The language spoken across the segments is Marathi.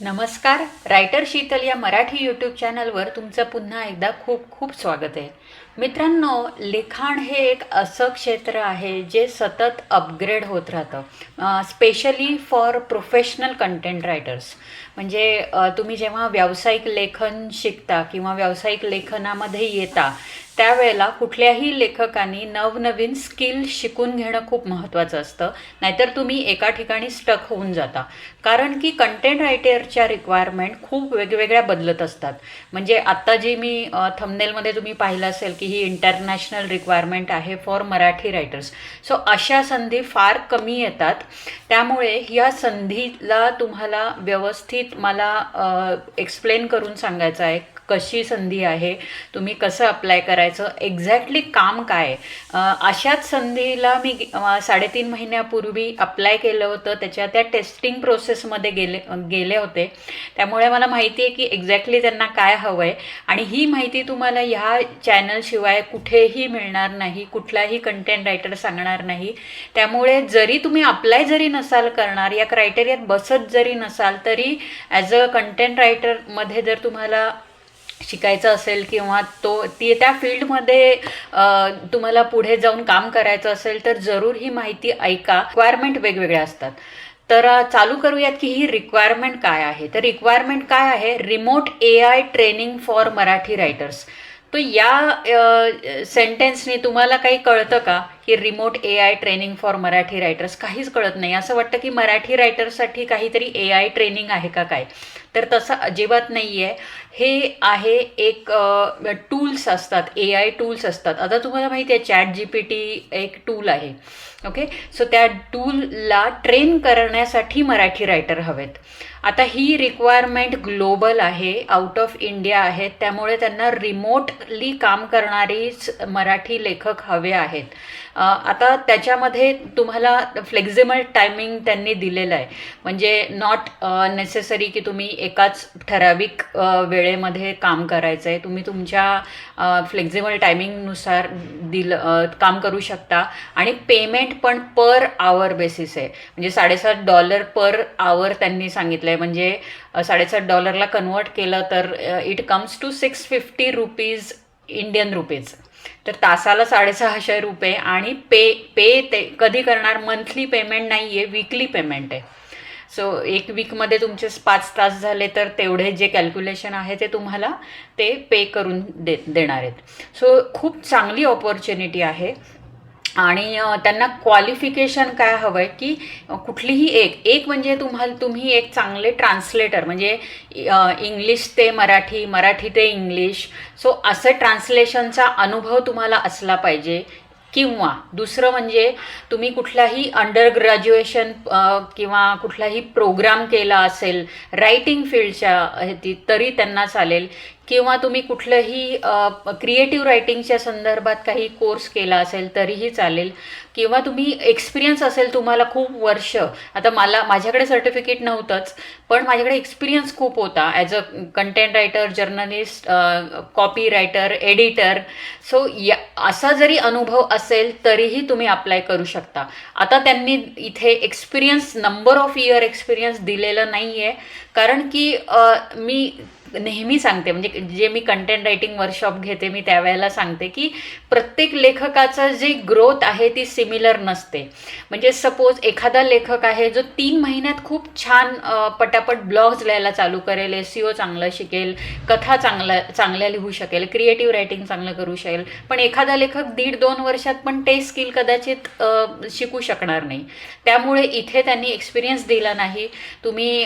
नमस्कार रायटर शीतल या मराठी यूट्यूब चॅनलवर तुमचं पुन्हा एकदा खूप खूप स्वागत आहे. मित्रांनो लिखाण हे एक असं क्षेत्र आहे जे सतत अपग्रेड होत राहतं. Specially for professional content writers म्हणजे तुम्ही जेव्हा व्यावसायिक लेखन शिकता किंवा व्यावसायिक लेखनामध्ये येता त्यावेळेला कुठल्याही लेखकांनी नवनवीन स्किल शिकून घेणं खूप महत्त्वाचं असतं. नाहीतर तुम्ही एका ठिकाणी स्टक होऊन जाता. कारण की कंटेंट रायटरच्या रिक्वायरमेंट खूप वेगवेगळ्या बदलत असतात. म्हणजे आत्ता जी मी थंबनेलमध्ये तुम्ही पाहिलं असेल की ही इंटरनॅशनल रिक्वायरमेंट आहे फॉर मराठी रायटर्स सो अशा संधी फार कमी येतात. त्यामुळे ह्या संधीला तुम्हाला व्यवस्थित मला एक्सप्लेन करून सांगायचं आहे. कशी संधी आहे तुम्ही कसं अप्लाय करायचं एक्झॅक्टली काम काय अशाच संधीला मी साडेतीन महिन्यापूर्वी अप्लाय केलं होतं. त्याच्या त्या टेस्टिंग प्रोसेसमध्ये गेले गेले होते. त्यामुळे मला माहिती आहे की एक्झॅक्टली त्यांना काय हवं आहे आणि ही माहिती तुम्हाला ह्या चॅनलशिवाय कुठेही मिळणार नाही कुठलाही कंटेंट रायटर सांगणार नाही. त्यामुळे जरी तुम्ही अप्लाय जरी नसाल करणार या क्रायटेरियात बसत जरी नसाल तरी ॲज अ कंटेंट रायटरमध्ये जर तुम्हाला शिकायचं असेल किंवा तो ती त्या फील्डमध्ये तुम्हाला पुढे जाऊन काम करायचं असेल तर जरूर ही माहिती ऐका. रिक्वायरमेंट वेगवेगळ्या असतात. तर चालू करूयात की ही रिक्वायरमेंट काय आहे? तर रिक्वायरमेंट काय आहे? Remote A I training for Marathi writers तो या सेंटेन्सने तुम्हाला काही कळतं का? की remote A I training for Marathi writers काहीच कळत नाही. असं वाटतं की मराठी रायटर्ससाठी काहीतरी ए आय ट्रेनिंग आहे का काय? तर तसं अजिबात नाही आहे हे आहे एक टूल्स असतात ए आय टूल्स असतात. आता तुम्हाला माहिती आहे चॅट जी पी टी एक टूल आहे. ओके? सो त्या टूलला ट्रेन करण्यासाठी मराठी रायटर हवेत. आता ही रिक्वायरमेंट ग्लोबल आहे आउट ऑफ इंडिया आहेत त्यामुळे त्यांना रिमोटली काम करणारीच मराठी लेखक हवे आहेत. आता त्याच्यामध्ये तुम्हाला फ्लेक्झिबल टायमिंग त्यांनी दिलेलं आहे. म्हणजे नॉट नेसेसरी की तुम्ही एकाच ठराविक वेळेमध्ये काम करायचं आहे तुम्ही तुमच्या फ्लेक्झिबल टायमिंगनुसार दिलं काम करू शकता. आणि पेमेंट पण पर आवर बेसिस आहे. म्हणजे साडेसात डॉलर पर आवर त्यांनी सांगितलं आहे म्हणजे साडेसात डॉलरला कन्वर्ट केलं तर it comes to six fifty rupees Indian rupees तर तासाला साडेसहाशे रुपये आणि पे पे ते कधी करणार? मंथली पेमेंट नाही आहे विकली पेमेंट आहे. सो एक वीकमध्ये तुमचे पाच तास झाले तर तेवढे जे कॅल्क्युलेशन आहे ते तुम्हाला ते पे करून दे देणार आहेत. सो खूप चांगली ऑपॉर्च्युनिटी आहे. आणि त्यांना क्वालिफिकेशन काय हवं आहे की कुठलीही एक एक म्हणजे तुम्हाला तुम्ही एक चांगले ट्रान्सलेटर म्हणजे इंग्लिश ते मराठी मराठी ते इंग्लिश सो असं ट्रान्सलेशनचा अनुभव तुम्हाला असला पाहिजे. किंवा दुसरं म्हणजे तुम्ही कुठलाही अंडर ग्रॅज्युएशन किंवा कुठलाही प्रोग्राम केला असेल रायटिंग फील्डच्या ह्याची तरी त्यांना चालेल. किंवा तुम्ही कुठलंही क्रिएटिव्ह रायटिंगच्या संदर्भात काही कोर्स केला असेल तरीही चालेल. किंवा तुम्ही एक्सपिरियन्स असेल तुम्हाला खूप वर्ष. आता मला माझ्याकडे सर्टिफिकेट नव्हतंच पण माझ्याकडे एक्सपिरियन्स खूप होता. As a content writer journalist copy writer editor so या असा जरी अनुभव असेल तरीही तुम्ही अप्लाय करू शकता. आता त्यांनी इथे experience number of year experience दिलेलं नाही आहे कारण की मी नेहमी सांगते म्हणजे जे मी कंटेंट रायटिंग वर्कशॉप घेते मी त्यावेळेला सांगते की प्रत्येक लेखकाचं जी ग्रोथ आहे ती सिमिलर नसते. म्हणजे सपोज एखादा लेखक आहे जो तीन महिन्यात खूप छान पटापट ब्लॉग्स लिहायला चालू करेल एस चांगलं शिकेल कथा चांगल्या चांगल्या लिहू शकेल क्रिएटिव्ह रायटिंग चांगलं करू शकेल पण एखादा लेखक दीड दोन वर्षात पण ते स्किल कदाचित शिकू शकणार नाही. त्यामुळे इथे त्यांनी एक्सपिरियन्स दिला नाही. तुम्ही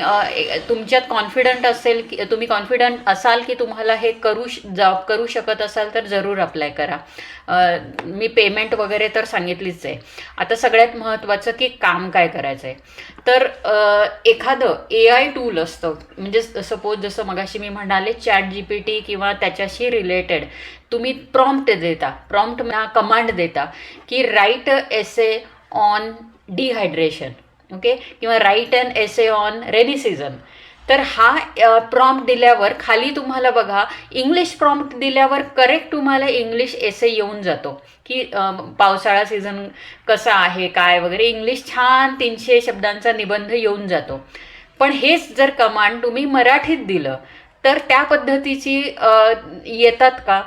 तुमच्यात कॉन्फिडंट असेल की तुम्ही कॉन्फिडंट असाल की तुम्हाला हे करू जॉब करू शकत असाल तर जरूर अप्लाय करा. मी पेमेंट वगैरे तर सांगितलीच आहे. आता सगळ्यात महत्त्वाचं की काम काय करायचं आहे तर एखादं ए आय टूल असतं. म्हणजे सपोज जसं मगाशी मी म्हणाले चॅट जी पी टी किंवा त्याच्याशी रिलेटेड तुम्ही प्रॉम्प्ट देता. प्रॉम्प्ट कमांड देता की write essay on dehydration okay किंवा write and essay on rainy season तर हा प्रॉम्प्ट दिल्यावर खाली तुम्हाला बघा इंग्लिश प्रॉम्प्ट दिल्यावर करेक्ट तुम्हाला इंग्लिश एसे येऊन जातो. की पावसाळा सीझन कसा आहे काय वगैरे इंग्लिश छान तीनशे शब्दांचा निबंध येऊन जातो. पण हेच जर कमांड तुम्ही मराठीत दिलं तर त्या पद्धतीची येतात का?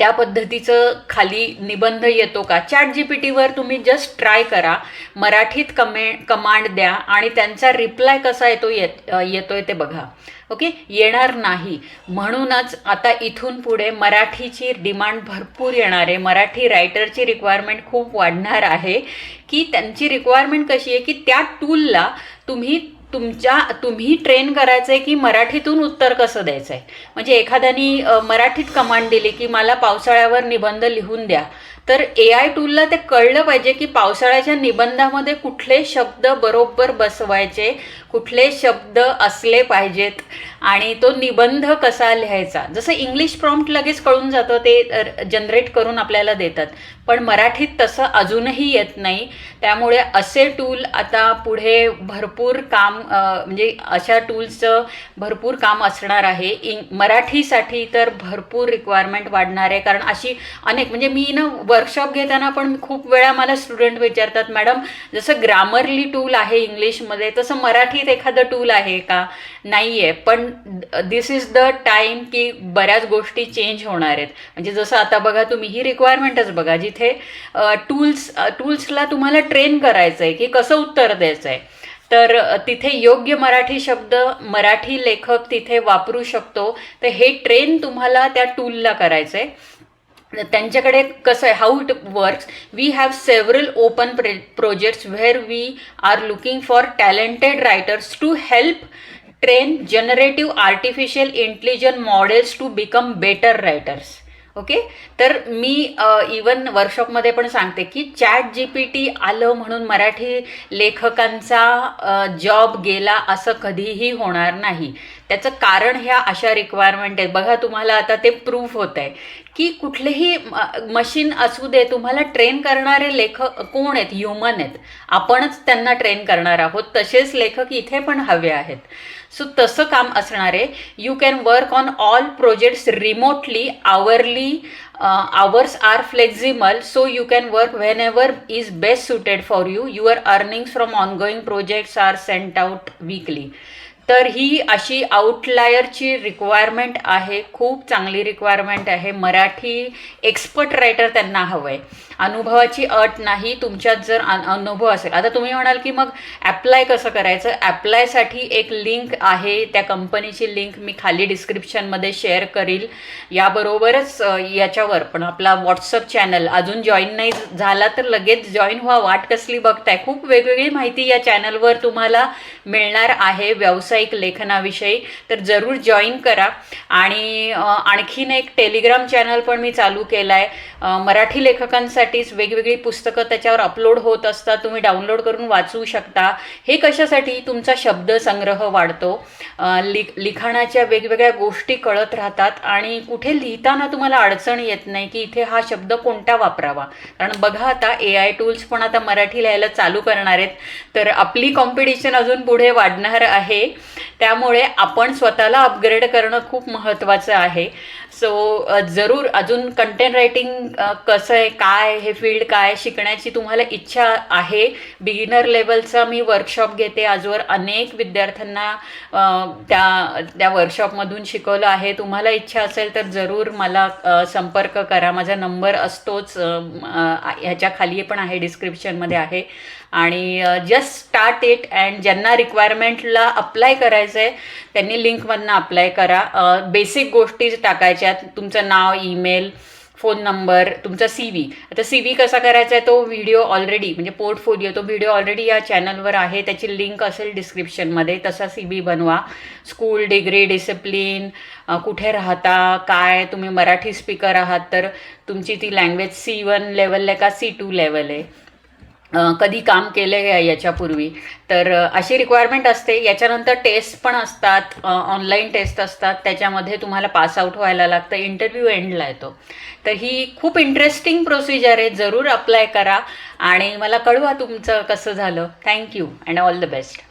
त्या पद्धतीचं खाली निबंध येतो का? चॅट जी पी टीवर तुम्ही जस्ट ट्राय करा. मराठीत कमे कमांड द्या आणि त्यांचा रिप्लाय कसा येतो येत येतो येतोय ते बघा. ओके येणार नाही. म्हणूनच आता इथून पुढे मराठीची डिमांड भरपूर येणार आहे. मराठी रायटरची रिक्वायरमेंट खूप वाढणार आहे. की त्यांची रिक्वायरमेंट कशी आहे? की त्या टूलला तुम्ही तुमच्या तुम्ही ट्रेन करायचं आहे की मराठीतून उत्तर कसं द्यायचं आहे म्हणजे एखाद्यानी मराठीत कमांड दिली की मला पावसाळ्यावर निबंध लिहून द्या. तर ए आय टूलला ते कळलं पाहिजे की पावसाळ्याच्या निबंधामध्ये कुठले शब्द बरोबर बसवायचे कुठले शब्द असले पाहिजेत आणि तो निबंध कसा लिहायचा. जसं इंग्लिश प्रॉम्प्ट लगेच कळून जातं ते जनरेट करून आपल्याला देतात. पण मराठीत तसं अजूनही येत नाही. त्यामुळे असे टूल आता पुढे भरपूर काम म्हणजे अशा टूल्सचं भरपूर काम असणार आहे. इंग मराठीसाठी तर भरपूर रिक्वायरमेंट वाढणार आहे. कारण अशी अनेक म्हणजे मी ना वर्कशॉप घेताना पण खूप वेळा मला स्टुडंट विचारतात मॅडम जसं ग्रामरली टूल आहे इंग्लिशमध्ये तसं मराठीत एखादं टूल आहे का? नाही आहे पण दिस इज द टाईम की बऱ्याच गोष्टी चेंज होणार आहेत. म्हणजे जसं आता बघा तुम्ही ही रिक्वायरमेंटच बघा जिथे टूल्स टूल्सला तुम्हाला ट्रेन करायचं आहे की कसं उत्तर द्यायचं आहे तर तिथे योग्य मराठी शब्द मराठी लेखक तिथे वापरू शकतो. तर हे ट्रेन तुम्हाला त्या टूलला करायचं आहे त्यांच्याकडे कसं आहे how it works we have several open pre projects where we are looking for talented writers to help train generative artificial intelligent models to become better writers okay? तर मी इवन वर्कशॉपमध्ये पण सांगते की चॅट जी पी टी आलं म्हणून मराठी लेखकांचा जॉब गेला असं कधीही होणार नाही. त्याचं कारण ह्या अशा रिक्वायरमेंट आहेत. बघा तुम्हाला आता ते प्रूफ होत आहे की कुठलेही मशीन असू दे तुम्हाला ट्रेन करणारे लेखक कोण आहेत? ह्युमन आहेत. आपणच त्यांना ट्रेन करणार आहोत. तसेच लेखक इथे पण हवे आहेत. सो तसं काम असणार आहे. You can work on all projects remotely hourly hours are flexible so you can work whenever is best suited for you your earnings from ongoing projects are sent out weekly तर ही अशी आउटलायरची रिक्वायरमेंट आहे खूप चांगली रिक्वायरमेंट आहे. मराठी एक्सपर्ट रायटर त्यांना हवं आहे अनुभवाची अट नाही तुमच्यात जर अनुभव असेल. आता तुम्ही म्हणाल की मग ॲप्लाय कसं करायचं? ॲप्लायसाठी एक लिंक आहे त्या कंपनीची लिंक मी खाली डिस्क्रिप्शनमध्ये शेअर करील. याबरोबरच याच्यावर पण आपला व्हॉट्सअप चॅनल अजून जॉईन नाही झाला तर लगेच जॉईन व्हा. वाट कसली बघताय? खूप वेगवेगळी माहिती या चॅनलवर तुम्हाला मिळणार आहे. व्यावसायिक लेखनाविषयी तर जरूर जॉईन करा. आणि आणखीन एक टेलिग्राम चॅनल पण मी चालू केला आहे मराठी लेखकांसाठीच वेगवेगळी पुस्तकं त्याच्यावर अपलोड होत असतात. तुम्ही डाउनलोड करून वाचू शकता. हे कशासाठी? तुमचा शब्दसंग्रह वाढतो. लि लिखाणाच्या वेगवेगळ्या गोष्टी कळत राहतात आणि कुठे लिहिताना तुम्हाला अडचण येत नाही की इथे हा शब्द कोणता वापरावा. कारण बघा आता ए आय टूल्स पण आता मराठी लिहायला चालू करणार आहेत. तर आपली कॉम्पिटिशन अजून पुढे वाढणार आहे. त्यामुळे आपण स्वतःला अपग्रेड करणं खूप महत्त्वाचं आहे. सो जरूर अजून कंटेंट रायटिंग कसं आहे काय हे फील्ड काय शिकण्याची तुम्हाला इच्छा आहे. बिगिनर लेवलचा मी वर्कशॉप घेते. आजवर अनेक विद्यार्थ्यांना त्या त्या वर्कशॉपमधून शिकवलं आहे. तुम्हाला इच्छा असेल तर जरूर मला संपर्क करा. माझा नंबर असतोच ह्याच्या खाली पण आहे डिस्क्रिप्शनमध्ये आहे. आणि जस्ट स्टार्ट इट अँड ज्यांना रिक्वायरमेंटला अप्लाय करायचं आहे त्यांनी लिंकमधनं अप्लाय करा. बेसिक गोष्टी टाकायच्यात तुमचं नाव ईमेल फोन नंबर तुमचा सी व्ही आता सी व्ही कसा करायचा आहे तो व्हिडिओ ऑलरेडी म्हणजे पोर्टफोलिओ तो व्हिडिओ ऑलरेडी या चॅनलवर आहे. त्याची लिंक असेल डिस्क्रिप्शनमध्ये तसा सी व्ही बनवा. स्कूल डिग्री डिसिप्लिन कुठे राहता काय तुम्ही मराठी स्पीकर आहात तर तुमची ती लँग्वेज सी वन लेवल आहे का सी टू लेवल आहे? कधी काम केलं आहे याच्यापूर्वी. तर अशी रिक्वायरमेंट असते. याच्यानंतर टेस्ट पण असतात. ऑनलाईन टेस्ट असतात. त्याच्यामध्ये तुम्हाला पास आउट व्हायला लागतं. इंटरव्ह्यू एंडला येतो. तर ही खूप इंटरेस्टिंग प्रोसिजर आहे. जरूर अप्लाय करा. आणि मला कळवा तुमचं कसं झालं. Thank you and all the best